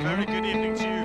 a very good evening to you.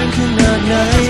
i can't cannot lie.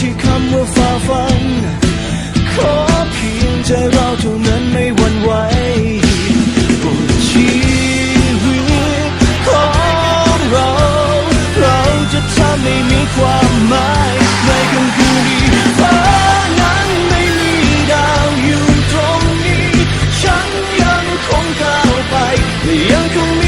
ที่คำว่าฝ่าฟัน ขอเพียงใจเราเท่านั้นไม่หวั่นไหวบนชีวิตของเรา เราจะทำให้มีความหมายในคืนคืนดีฟ้านั้นไม่มีดาวอยู่ตรงนี้ ฉันยังคงก้าวไป ยังคงมี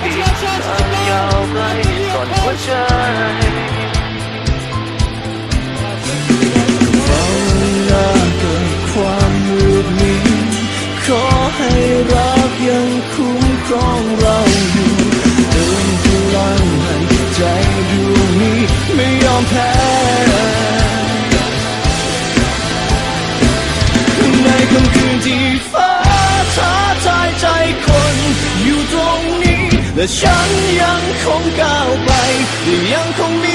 ที่มัยาวไกลซ่อนหัวใจเาลาเกิดความมืดมิดขอให้รักยังคุ้มครอง และฉันยังคงก้าวไปยังคงมี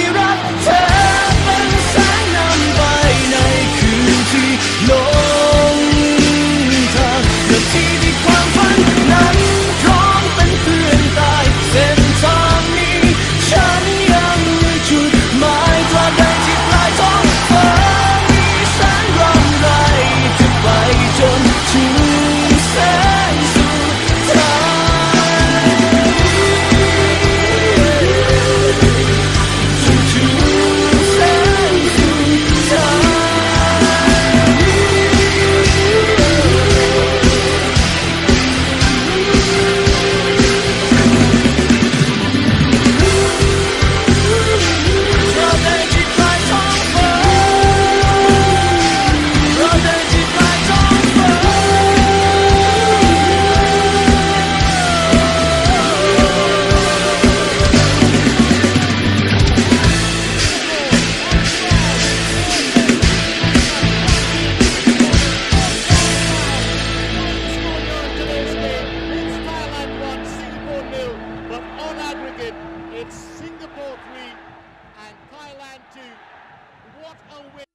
and Thailand 2. What a win!